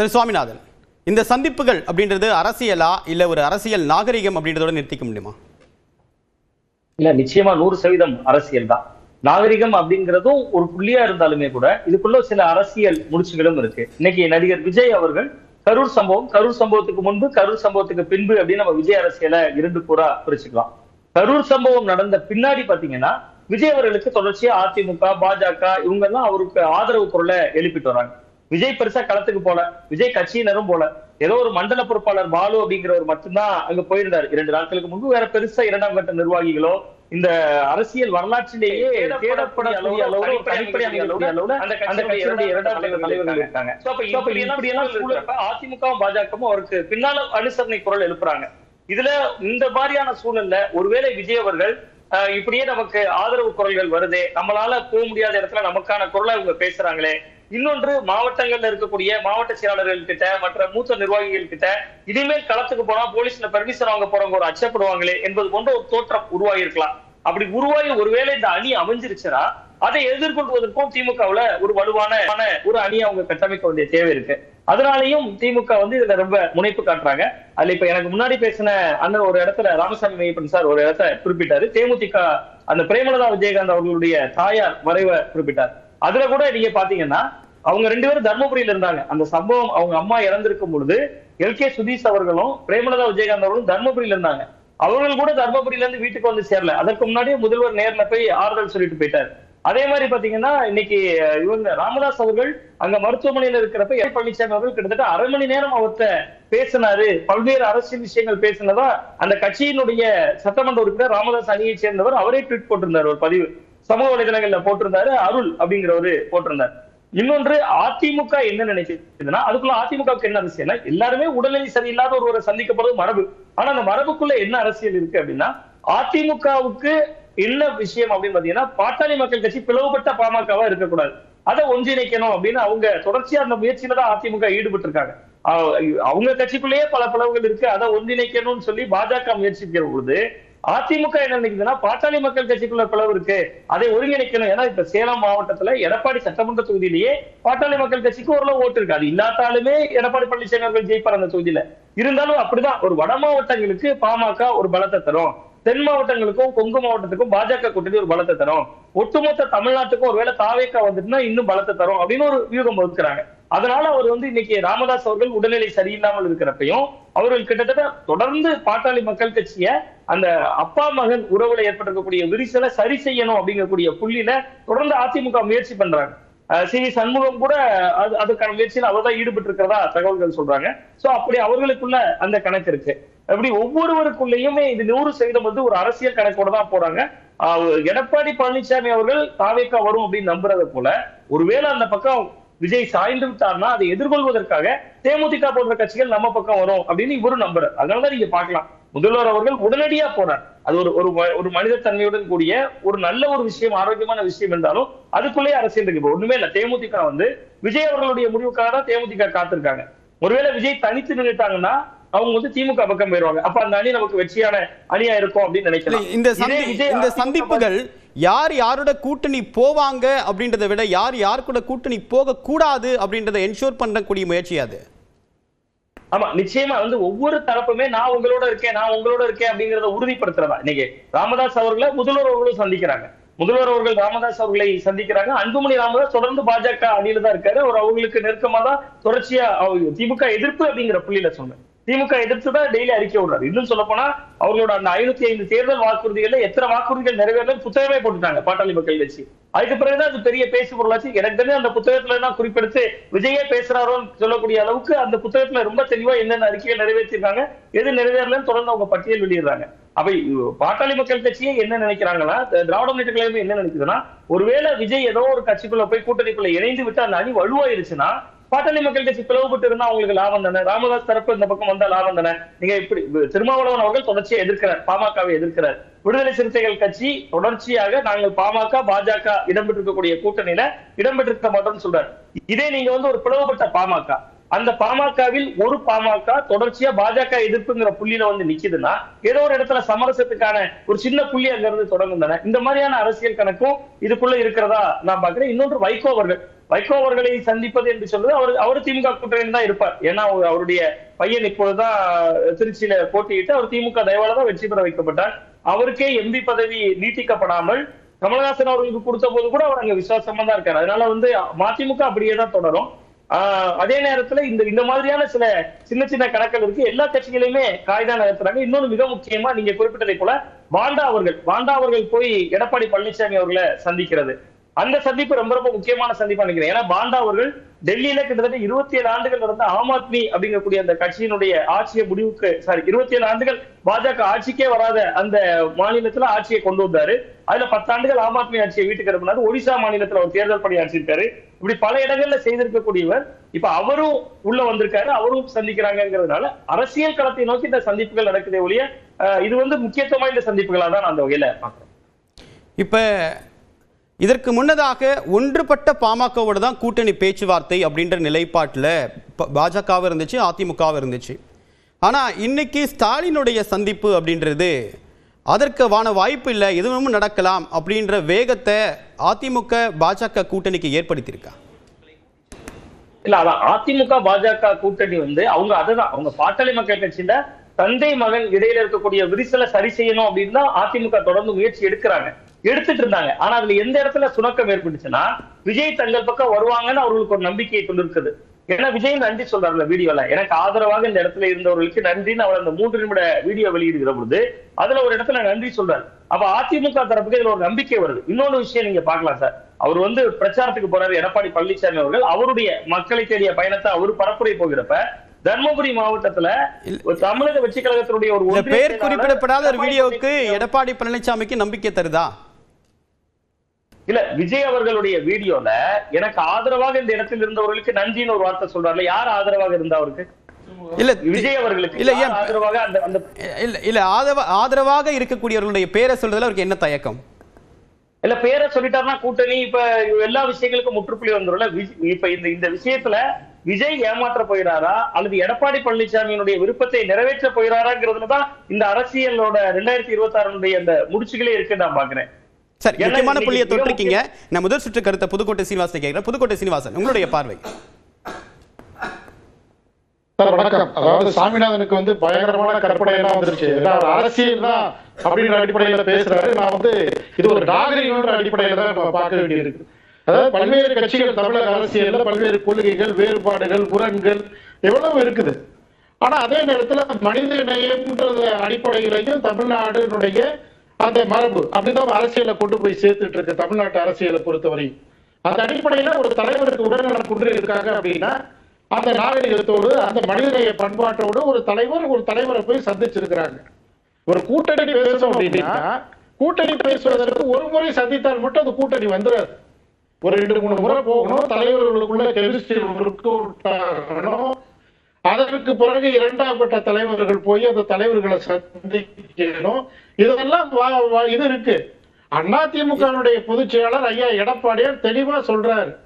திரு சுவாமிநாதன் இந்த சந்திப்புகள் அப்படின்றது அரசியலா இல்ல ஒரு அரசியல் நாகரிகம் அப்படின்றதோட நிறுத்திக்க முடியுமா? இல்ல நிச்சயமா நூறு சதவீதம் அரசியல் தான். நாகரிகம் அப்படிங்கிறதும் ஒரு புள்ளியா இருந்தாலுமே கூட இதுக்குள்ள சில அரசியல் முடிச்சுகளும் இருக்கு. இன்னைக்கு நடிகர் விஜய் அவர்கள் கரூர் சம்பவம் கரூர் சம்பவத்துக்கு முன்பு கரூர் சம்பவத்துக்கு பின்பு அப்படின்னு நம்ம விஜய் அரசியலை இரண்டு கூறா பிரிச்சுக்கலாம். கரூர் சம்பவம் நடந்த பின்னாடி பாத்தீங்கன்னா விஜய் அவர்களுக்கு தொடர்ச்சியா அதிமுக பாஜக இவங்க எல்லாம் அவருக்கு ஆதரவு குரலை எழுப்பிட்டு வராங்க. விஜய் பெருசா களத்துக்கு போல விஜய் கட்சியினரும் போல. ஏதோ ஒரு மண்டல பொறுப்பாளர் பாலு அப்படிங்கிறவர் மட்டும்தான் அங்க போயிருந்தார். இரண்டு நாட்களுக்கு முன்பு வேற பெருசா இரண்டாம் கட்ட நிர்வாகிகளோ இந்த அரசியல் வரலாற்றிலேயே தேடப்படக்கூடிய அளவுல ஒரு தனிப்படை அளவுல அந்த கட்சியினுடைய இரண்டாம் தலைவர் தலைவர்கள் இருக்காங்க. So, அப்ப இப்படி எல்லாம் சூழலப்ப அதிமுகவும் பாஜகவும் அவருக்கு பின்னால அனுசரணை குரல் எழுப்புறாங்க. இதுல இந்த மாதிரியான சூழல்ல ஒருவேளை விஜய் அவர்கள் இப்படியே நமக்கு ஆதரவு குரல்கள் வருதே நம்மளால போக முடியாத இடத்துல நமக்கான குரலை இவங்க பேசுறாங்களே இன்னொன்று மாவட்டங்கள்ல இருக்கக்கூடிய மாவட்ட செயலாளர்கள் கிட்ட மற்ற மூத்த நிர்வாகிகள் கிட்ட இனிமேல் களத்துக்கு போனா போலீஸ்ல பெர்மிஷன் வாங்க போறவங்க ஒரு அச்சப்படுவாங்களே என்பது போன்ற ஒரு தோற்றம் உருவாகி இருக்கலாம் அப்படி உருவாகி ஒருவேளை இந்த அணி அமைஞ்சிருச்சுன்னா அதை எதிர்கொள்வதற்கும் திமுகவுல ஒரு வலுவான ஒரு அணியை அவங்க கட்டமைக்க வேண்டிய தேவை இருக்கு. அதனாலையும் திமுக வந்து இதுல ரொம்ப முனைப்பு காட்டுறாங்க. அதுல இப்ப எனக்கு முன்னாடி பேசின அண்ணன் ஒரு இடத்துல ராமசாமி மையப்பன் சார் ஒரு இடத்த குறிப்பிட்டாரு. தேமுதிக அந்த பிரேமலதா விஜயகாந்த் அவர்களுடைய தாயார் மறைவை குறிப்பிட்டார். அதுல கூட நீங்க பாத்தீங்கன்னா அவங்க ரெண்டு பேரும் தர்மபுரியில இருந்தாங்க. அந்த சம்பவம் அவங்க அம்மா இறந்திருக்கும் பொழுது எல் கே சுதீஷ் அவர்களும் பிரேமலதா விஜயகாந்த் அவர்களும் தர்மபுரியில இருந்தாங்க. அவர்கள் கூட தர்மபுரியில இருந்து வீட்டுக்கு வந்து சேரல. அதற்கு முன்னாடியே முதல்வர் நேர்ல போய் ஆறுதல் சொல்லிட்டு போயிட்டாரு. அதே மாதிரி பாத்தீங்கன்னா இன்னைக்கு இவங்க ராமதாஸ் அவர்கள் அங்க மருத்துவமனையில இருக்கிறப்ப எடப்பாடி பழனிசாமி அவர்கள் கிட்டத்தட்ட அரை மணி நேரம் அவர்த்த பேசினாரு. பல்வேறு அரசியல் விஷயங்கள் பேசினதா அந்த கட்சியினுடைய சட்டமன்ற உறுப்பினர் ராமதாஸ் அணியை சேர்ந்தவர் அவரே ட்வீட் போட்டிருந்தார். ஒரு பதிவு சமூக வலைதளங்கள்ல போட்டிருந்தாரு. அருள் அப்படிங்கிறவரு போட்டிருந்தார். இன்னொன்று அதிமுக என்ன நினைச்சதுன்னா அதுக்குள்ள அதிமுகவுக்கு என்ன அரசியல் எல்லாருமே உடல்நிலை சரியில்லாத ஒருவரை சந்திக்கப்படுறது மரபு. ஆனா அந்த மரபுக்குள்ள என்ன அரசியல் இருக்கு அப்படின்னா அதிமுகவுக்கு என்ன விஷயம் அப்படின்னு பாத்தீங்கன்னா பாட்டாளி மக்கள் கட்சி பிளவுபட்ட பாமகவா இருக்கக்கூடாது. அதை ஒன்றிணைக்கணும் அப்படின்னு அவங்க தொடர்ச்சியா அந்த முயற்சியில தான் அதிமுக ஈடுபட்டு இருக்காங்க அவங்க கட்சிக்குள்ளேயே பல பிளவுகள் இருக்கு. அதை ஒன்றிணைக்கணும்னு சொல்லி பாஜக முயற்சிக்கிற பொழுது அதிமுக என்ன நினைக்குதுன்னா பாட்டாளி மக்கள் கட்சிக்குள்ள பிளவு இருக்கு. அதை ஒருங்கிணைக்கணும். ஏன்னா இப்ப சேலம் மாவட்டத்துல எடப்பாடி சட்டமன்ற தொகுதியிலேயே பாட்டாளி மக்கள் கட்சிக்கு ஓரளவு ஓட்டு இருக்கு. அது இல்லாட்டாலுமே எடப்பாடி பழனிசாமி அவர்கள் ஜெயிப்பார் அந்த தொகுதியில. இருந்தாலும் அப்படிதான். ஒரு வட மாவட்டங்களுக்கு பாமக ஒரு பலத்தை தரும். தென் மாவட்டங்களுக்கும் கொங்கு மாவட்டத்துக்கும் பாஜக கூட்டணி ஒரு பலத்தை தரும். ஒட்டுமொத்த தமிழ்நாட்டுக்கும் ஒருவேளை தாவேக்கா வந்துட்டுனா இன்னும் பலத்தை தரும் அப்படின்னு ஒரு வியூகம் ஒதுக்குறாங்க அதனால அவர் வந்து இன்னைக்கு ராமதாஸ் அவர்கள் உடல்நிலை சரியில்லாமல் இருக்கிறப்பையும் அவர்கள் கிட்டத்தட்ட தொடர்ந்து பாட்டாளி மக்கள் கட்சிய அந்த அப்பா மகன் உறவுல ஏற்பட்டிருக்கக்கூடிய விரிசலை சரி செய்யணும் அப்படிங்கக்கூடிய புள்ளியில தொடர்ந்து அதிமுக முயற்சி பண்றாங்க. சி. வி. சண்முகம் கூட அது அதுக்கான முயற்சியில் அவர் தான் ஈடுபட்டு இருக்கிறதா தகவல்கள் சொல்றாங்க. சோ அப்படி அவர்களுக்குள்ள அந்த கணக்கு இருக்கு. அப்படி ஒவ்வொருவருக்குள்ளேயுமே இது நூறு சதவீதம் வந்து ஒரு அரசியல் கணக்கோட தான் போறாங்க. எடப்பாடி பழனிசாமி அவர்கள் தாவேக்கா வரும் அப்படின்னு நம்புறத போல ஒருவேளை அந்த பக்கம் விஜய் சாய்ந்து விட்டார்னா அதை எதிர்கொள்வதற்காக தேமுதிக போன்ற கட்சிகள் நம்ம பக்கம் வரும் அப்படின்னு இவரும் நம்புறாரு. அதனாலதான் நீங்க பாக்கலாம் முதல்வர் அவர்கள் உடனடியா போறார். அது ஒரு ஒரு ஒரு மனித தன்மையுடன் கூடிய ஒரு நல்ல ஒரு விஷயம் ஆரோக்கியமான விஷயம் இருந்தாலும் அதுக்குள்ளேயே அரசியல் இருக்கு. இப்ப ஒண்ணுமே இல்ல. தேமுதிக வந்து விஜய் அவர்களுடைய முடிவுக்காக தான் தேமுதிக காத்திருக்காங்க. ஒருவேளை விஜய் தனித்து நின்றுட்டாங்கன்னா அவங்க வந்து திமுக பக்கம் போயிருவாங்க. அப்ப அந்த அணி நமக்கு வெற்றியான அணியா இருக்கும் அப்படின்னு இந்த இந்த சந்திப்புகள் யார் யாரோட கூட்டணி போவாங்க அப்படின்றத விட யார் யார் கூட கூட்டணி போகக்கூடாது அப்படின்றத என்ஷூர் பண்ணக்கூடிய முயற்சி அது. ஆமா நிச்சயமா வந்து ஒவ்வொரு தரப்புமே நான் உங்களோட இருக்கேன் நான் உங்களோட இருக்கேன் அப்படிங்கறத உறுதிப்படுத்துறதா. இன்னைக்கு ராமதாஸ் அவர்களை முதல்வர் அவர்களும் சந்திக்கிறாங்க. முதல்வர் அவர்கள் ராமதாஸ் அவர்களை சந்திக்கிறாங்க. அன்புமணி ராமதாஸ் தொடர்ந்து பாஜக அணியில தான் இருக்காரு. அவர் அவங்களுக்கு நெருக்கமா தான் தொடர்ச்சியா திமுக எதிர்ப்பு அப்படிங்கிற புள்ளியில சொன்னேன் திமுக எதிர்த்து தான் டெய்லி அறிக்கை விடுறாரு. இன்னும் சொல்ல போனா அவர்களோட அந்த ஐநூத்தி ஐந்து தேர்தல் வாக்குறுதிகள்ல எத்தனை வாக்குறுதிகள் நிறைவேறல புத்தகமே போட்டுட்டாங்க பாட்டாளி மக்கள் கட்சி. அதுக்கு பிறகுதான் அது பெரிய பேசு பொருளாச்சு. எனக்கு தெரிஞ்சு அந்த புத்தகத்துல தான் குறிப்பிடுத்து விஜயே பேசுறாரோன்னு சொல்லக்கூடிய அளவுக்கு அந்த புத்தகத்துல ரொம்ப தெளிவா என்னென்ன அறிக்கையை நிறைவேற்றிருக்காங்க எது நிறைவேறலன்னு தொடர்ந்து அவங்க பட்டியல் வெளியிடுறாங்க. அவை பாட்டாளி மக்கள் கட்சியே என்ன நினைக்கிறாங்கன்னா திராவிட முன்னேற்ற கழகம் என்ன நினைக்குதுன்னா ஒருவேளை விஜய் ஏதோ ஒரு கட்சிக்குள்ள போய் கூட்டணிக்குள்ள இணைந்து விட்டு அந்த அணி வலுவாயிருச்சுன்னா பாட்டாளி மக்கள் கட்சி பிளவுபட்டு இருந்தா அவங்களுக்கு லாபம் தானே? ராமதாஸ் தரப்பு இந்த பக்கம் வந்தா லாபம் தானே? நீங்க இப்படி திருமாவளவன் அவர்கள் தொடர்ச்சியா எதிர்க்கிறார் பாமகவை எதிர்க்கிறார். விடுதலை சிறுத்தைகள் கட்சி தொடர்ச்சியாக நாங்கள் பாமக பாஜக இடம்பெற்றிருக்கக்கூடிய கூட்டணியில இடம்பெற்றிருக்க மாட்டோம்னு சொல்றாரு. இதே நீங்க வந்து ஒரு பிளவுபட்ட பாமக. அந்த பாமகவில் ஒரு பாமக தொடர்ச்சியா பாஜக எதிர்ப்புங்கிற புள்ளியில வந்து நிக்குதுன்னா ஏதோ ஒரு இடத்துல சமரசத்துக்கான ஒரு சின்ன புள்ளி அங்க இருந்து தொடங்கும் தானே? இந்த மாதிரியான அரசியல் கணக்கும் இதுக்குள்ள இருக்கிறதா நான் பாக்குறேன் இன்னொன்று வைகோ அவர்கள். வைகோ அவர்களை சந்திப்பது என்று சொல்வது அவர் அவர் திமுக கூட்டணியில் தான் இருப்பார். ஏன்னா அவர்- அவருடைய பையன் இப்பொழுதுதான் திருச்சியில போட்டியிட்டு அவர் திமுக தயவால தான் வெற்றி பெற வைக்கப்பட்டார். அவருக்கே எம்பி பதவி நீட்டிக்கப்படாமல் கமலஹாசன் அவர்களுக்கு கொடுத்த போது கூட அவர் அங்க விசுவாசமா தான் இருக்காரு. அதனால வந்து மதிமுக அப்படியே தான் தொடரும். ஆஹ் அதே நேரத்துல இந்த இந்த மாதிரியான சில சின்ன சின்ன கணக்கள் இருக்கு. எல்லா கட்சிகளையுமே காய்தா நகர்த்துறாங்க. இன்னொன்னு மிக முக்கியமா நீங்க குறிப்பிட்டதை போல பாண்டா அவர்கள் பாண்டா அவர்கள் போய் எடப்பாடி பழனிசாமி அவர்களை சந்திக்கிறது. அந்த சந்திப்பு ரொம்ப ரொம்ப முக்கியமான சந்திப்பா நினைக்கிறேன். ஏன்னா பாண்டா அவர்கள் டெல்லியில கிட்டத்தட்ட இருபத்தி ஏழு ஆண்டுகள் நடந்த ஆம் ஆத்மி அப்படிங்கக்கூடிய அந்த கட்சியினுடைய ஆட்சியை முடிவுக்கு சாரி இருபத்தி ஏழு ஆண்டுகள் பாஜக ஆட்சிக்கே வராத அந்த மாநிலத்துல ஆட்சியை கொண்டு வந்தாரு. அதுல பத்தாண்டுகள் ஆம் ஆத்மி ஆட்சியை வீட்டுக்கு அனுப்பினாரு. ஒடிசா மாநிலத்துல ஒரு தேர்தல் பணி ஆட்சியிருக்காரு இப்படி பல இடங்கள்ல செய்திருக்கக்கூடியவர். இப்ப அவரும் உள்ள வந்திருக்காரு. அவரும் சந்திக்கிறாங்கிறதுனால அரசியல் களத்தை நோக்கி இந்த சந்திப்புகள் நடக்குதே ஒழிய அஹ், இது வந்து முக்கியத்துவமா இந்த சந்திப்புகளா தான் நான் அந்த வகையில பாக்குறேன் இப்போ இதற்கு முன்னதாக ஒன்றுபட்ட பாமகவோட தான் கூட்டணி பேச்சுவார்த்தை அப்படின்ற நிலைப்பாட்டில் பாஜகவும் இருந்துச்சு அதிமுகவும் இருந்துச்சு. ஆனால் இன்னைக்கு ஸ்டாலினுடைய சந்திப்பு அப்படின்றது அதற்கான வாய்ப்பு இல்லை எதுவும் நடக்கலாம் அப்படின்ற வேகத்தை அதிமுக பாஜக கூட்டணிக்கு ஏற்படுத்தியிருக்கா? இல்ல அதான் அதிமுக பாஜக கூட்டணி வந்து அவங்க அதுதான். அவங்க பாட்டாளி மக்கள் கட்சியில தந்தை மகன் இடையில இருக்கக்கூடிய விரிசலை சரி செய்யணும் அப்படின்னு தான் அதிமுக தொடர்ந்து முயற்சி எடுக்கிறாங்க. எடுத்துட்டு இருந்தாங்க. ஆனா அதுல எந்த இடத்துல சுணக்கம் ஏற்பட்டுச்சுன்னா விஜய் தங்கள் பக்கம் வருவாங்கன்னு அவர்களுக்கு ஒரு நம்பிக்கையை கொண்டிருக்குது ஏன்னா விஜய் நன்றி சொல்றாருல வீடியோல. எனக்கு ஆதரவாக இந்த இடத்துல இருந்தவர்களுக்கு நன்றின்னு அவர் அந்த மூன்று நிமிட வீடியோ வெளியிடுகிற பொழுது அதுல ஒரு இடத்துல நன்றி சொல்றாரு. அப்ப அதிமுக தரப்புக்கு இதுல ஒரு நம்பிக்கை வருது. இன்னொன்னு விஷயம் நீங்க பார்க்கலாம் சார். அவர் வந்து பிரச்சாரத்துக்கு போறாரு. எடப்பாடி பழனிசாமி அவர்கள். அவருடைய மக்களை தேடிய பயணத்தை அவர் பரப்புரை போகிறப்ப தர்மபுரி மாவட்டத்துல ஒரு தமிழக வெற்றி கழகத்தினுடைய ஒரு பேர் குறிப்பிடப்படாத ஒரு வீடியோவுக்கு எடப்பாடி பழனிசாமிக்கு நம்பிக்கை தருதா? இல்ல விஜய் அவர்களுடைய வீடியோல எனக்கு ஆதரவாக இந்த இடத்தில் இருந்தவர்களுக்கு நன்றின்னு ஒரு வார்த்தை சொல்றாருல யார் ஆதரவாக இருந்தா அவருக்கு? இல்ல விஜய் அவர்களுக்கு. இல்ல, ஏன்? ஆதரவாக அந்த இல்ல இல்ல ஆதரவ ஆதரவாக இருக்கக்கூடியவர்களுடைய பேரை சொல்றதுல அவருக்கு என்ன தயக்கம்? இல்ல பேரை சொல்லிட்டாருன்னா கூட்டணி இப்ப எல்லா விஷயங்களுக்கும் முற்றுப்புள்ளி வந்துரும்ல. விஜ்- இப்ப இந்த இந்த விஷயத்துல விஜய் ஏமாற்ற போயிறாரா? அல்லது எடப்பாடி பழனிசாமியினுடைய விருப்பத்தை நிறைவேற்ற போயிறாராங்கிறதுலதான் இந்த அரசியலோட ரெண்டாயிரத்தி இருபத்தி ஆறுடைய அந்த முடிச்சுகளே இருக்கு நான் பாக்குறேன். சரி முக்கியமான புள்ளியை தொட்டிருக்கீங்க. நான் முதல் சுற்று கருத்தை புதுக்கோட்டை சீனிவாசன் கேட்கிறேன். புதுக்கோட்டை சீனிவாசன் உங்களுடைய பார்வை. சார் வணக்கம். அதாவது சாமிநாதனுக்கு வந்து பயங்கரமான கற்பனை எல்லாம் வந்துருச்சு. அரசியல் தான் அப்படின்ற அடிப்படையில பேசுறாரு. நான் வந்து இது ஒரு நாகரிகம்ன்ற அடிப்படையில தான் நம்ம பார்க்க வேண்டியிருக்கு. அதாவது பல்வேறு கட்சிகள் தமிழக அரசியல்ல பல்வேறு கொள்கைகள் வேறுபாடுகள் புறன்கள் எவ்வளவு இருக்குது. ஆனா அதே நேரத்துல மனித நேயம்ன்றது அடிப்படையிலையும் தமிழ்நாடுனுடைய அந்த மரபு அப்படிதான் அரசியலை கொண்டு போய் சேர்த்துட்டு இருக்கு தமிழ்நாட்டு அரசியலை பொறுத்தவரையும். அந்த அடிப்படையில ஒரு தலைவருக்கு உடல்நலம் குன்று இருக்காங்க அப்படின்னா அந்த நாகரிகத்தோடு அந்த மனிதநேய பண்பாட்டோடு ஒரு தலைவர் ஒரு தலைவரை போய் சந்திச்சிருக்கிறாங்க. ஒரு கூட்டணி பேசணும் அப்படின்னா கூட்டணி பேசுவதற்கு ஒரு முறை சந்தித்தால் மட்டும் அது கூட்டணி வந்துடாது ஒரு ரெண்டு மூணு முறை போகணும் தலைவர்களுக்குள்ள கெமிஸ்ட்ரி அதற்கு பிறகு இரண்டாம் கட்ட தலைவர்கள் போய் அந்த தலைவர்களை சந்திக்கணும். இதெல்லாம் வா- வா- இது இருக்கு. அதிமுகவுடைய பொதுச் செயலாளர் ஐயா எடப்பாடியார் தெளிவா சொல்றாரு.